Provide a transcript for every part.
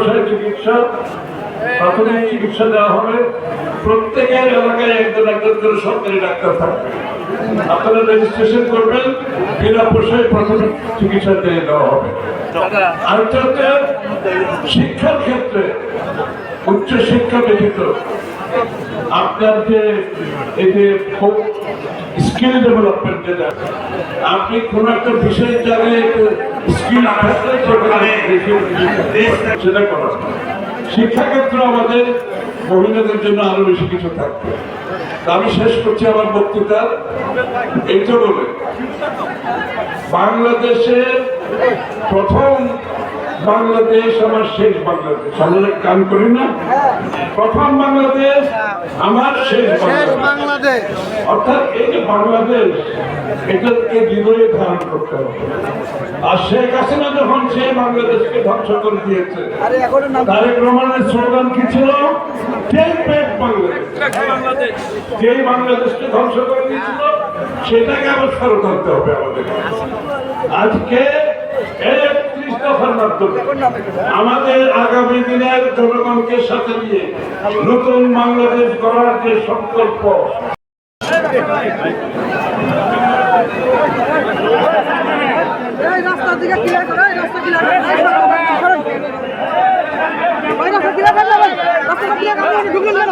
প্রসায় চিকিৎসা, প্রাথমিক চিকিৎসা দেওয়া হবে। প্রত্যেকের এলাকায় একজন একজন করে সরকারি ডাক্তার থাকবে। আপনারা রেজিস্ট্রেশন করবেন, বিনা পয়সায় প্রাথমিক চিকিৎসা দিয়ে দেওয়া হবে। হচ্ছে, শিক্ষার ক্ষেত্রে উচ্চ শিক্ষা ব্যতীত আপনার যে এই যে স্কিল ডেভেলপমেন্ট যেটা আপনি কোন একটা বিষয়ের জায়গায় স্কিল সেটা করা। শিক্ষাক্ষেত্র আমাদের মহিলাদের জন্য আরও বেশি কিছু থাকবে। আমি শেষ করছি আমার বক্তৃতা এইটা বলে বাংলাদেশের প্রথম বাংলাদেশ আমার শেষ বাংলাদেশ। আমরা কাম করি না? প্রথম বাংলাদেশ আমার শেষ শেষ বাংলাদেশ। অর্থাৎ এই যে বাংলাদেশ এটাকে হৃদয়ে ধারণ করতে হবে। আর শেখ হাসিনা যখন সেই বাংলাদেশকে ধ্বংস করে দিয়েছে আরে এখনও নাম তারেক রহমানের স্লোগান কি ছিল? টেক বাংলাদেশ যেই বাংলাদেশকে ধ্বংস করে দিয়েছিল সেটাকে আবার ফেরত আনতে হবে আমাদের। আজকে আমাদের আগামী দিনের জনগণকে সাথে নিয়ে নতুন বাংলাদেশ গড়ার যে সংকল্প রাস্তার দিকে ক্লিয়ার করো রাস্তা ক্লিয়ার রাস্তা করুন ওই রাস্তা ক্লিয়ার করো ভাই রাস্তা ক্লিয়ার করো আমি ঢুকলেন কেন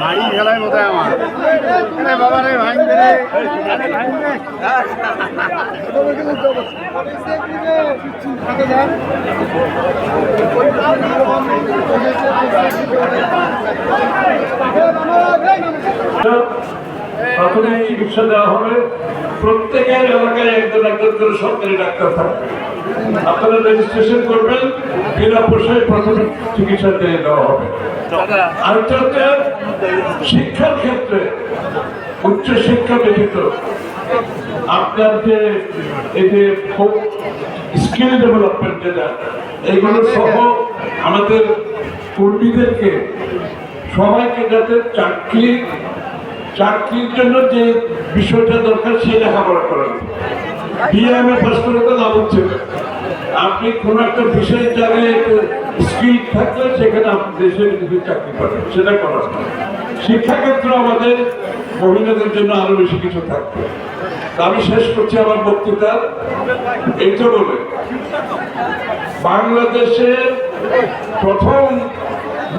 বাড়ি খেলায় রে প্রাথমিক চিকিৎসা দেওয়া হবে। প্রত্যেকের এলাকায় একজন একজন করে সরকারি ডাক্তার থাকবে। আপনারা রেজিস্ট্রেশন করবেন, বিনা পয়সায় প্রাথমিক চিকিৎসা দিয়ে দেওয়া হবে। আরেকটা হচ্ছে শিক্ষার ক্ষেত্রে উচ্চ শিক্ষা ব্যতীত আপনার যে, এই যে স্কিল ডেভেলপমেন্ট যেটা, এইগুলো সহ আমাদের কর্মীদেরকে সবাইকে যাতে চাকরি চাকরির জন্য যে বিষয়টা দরকার, সেই লেখাপড়া করানো বিএমএ পাস করে তো লাভ হচ্ছে আপনি কোন একটা বিষয়ের জায়গায় স্কিল থাকলে সেখানে আপনি দেশের কিছু চাকরি পাবেন, সেটা করা শিক্ষাক্ষেত্র আমাদের মহিলাদের জন্য আরও বেশি কিছু থাকবে। আমি শেষ করছি আমার বক্তৃতা। এইটা বলে বাংলাদেশের প্রথম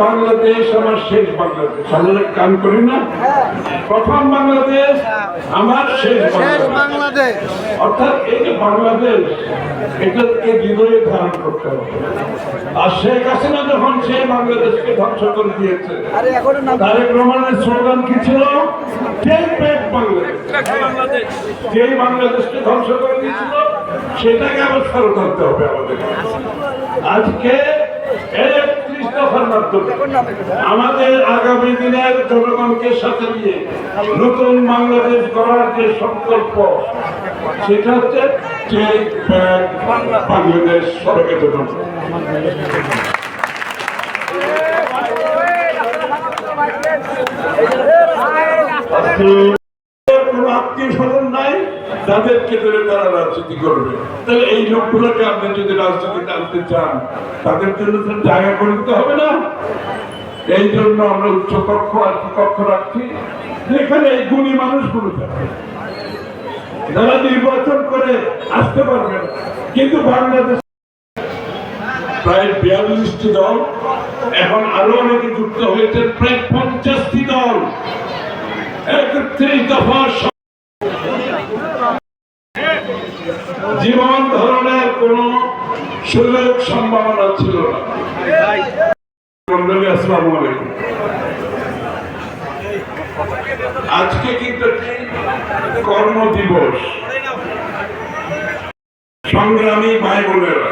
বাংলাদেশ, আমার শেষ বাংলাদেশ। আমরা কাম করি না? প্রথম বাংলাদেশ আমার শেষ বাংলাদেশ। অর্থাৎ এই যে বাংলাদেশ এটাকে হৃদয়ে ধারণ করতে হবে। আর শেখ হাসিনা যখন সেই বাংলাদেশকে ধ্বংস করে দিয়েছে আরে এখনও নাম তারেক রহমানের স্লোগান কি ছিল? বাংলাদেশ যেই বাংলাদেশকে ধ্বংস করে দিয়েছিল সেটাকে আবার ফেরত আনতে হবে আমাদের আজকে একত্রিশ মাধ্যমে আমাদের আগামী দিনের জনগণকে সাথে নিয়ে নতুন বাংলাদেশ গড়ার যে সংকল্প সেটা হচ্ছে বাংলাদেশ সবাইকে ধন্যবাদ। যাদেরকে ধরে তারা রাজনীতি করবে। তাহলে এই লোকগুলোকে আপনি যদি রাজনীতিতে আনতে চান, তাদের জন্য তো জায়গা করে দিতে হবে না। এই জন্য আমরা উচ্চ কক্ষ আর কি কক্ষ রাখছি। যেখানে এই গুণী মানুষগুলো থাকে। যারা নির্বাচন করে আসতে পারবে না। কিন্তু বাংলাদেশ প্রায় বিয়াল্লিশটি দল, এখন আরও অনেকে যুক্ত হয়েছে প্রায় পঞ্চাশটি দল। একত্রিশ দফা জীবন ধরনের কোন সুযোগ সম্ভাবনা ছিল না। আজকে কিন্তু কর্ম দিবস। সংগ্রামী ভাই বোনেরা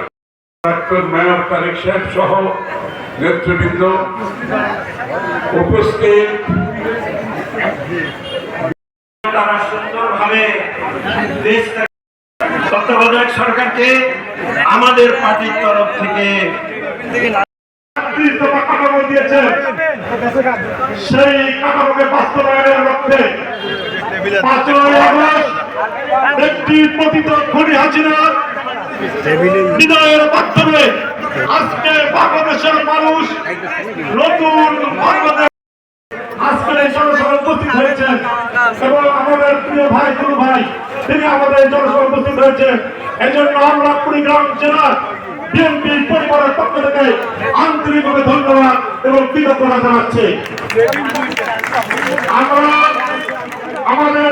ডাক্তার মেয়র তারেক সাহেব সহ নেতৃবৃন্দ উপস্থিত। তারা সুন্দরভাবে দেশ তত্ত্বাবধায়ক সরকারকে আমাদের পার্টির তরফ থেকে সেই কাঠামোকে বাস্তবায়নের লক্ষ্যে একটি মাধ্যমে আজকে মানুষ নতুন আজকের এবং আমাদের প্রিয় ভাই, গুরু ভাই তিনি আমাদের জনসভা উপস্থিত হয়েছে এই জন্য আমরা কুড়িগ্রাম জেলার বিএনপি পরিবারের পক্ষ থেকে আন্তরিকভাবে ধন্যবাদ এবং কৃতজ্ঞতা জানাচ্ছি। আমরা আমাদের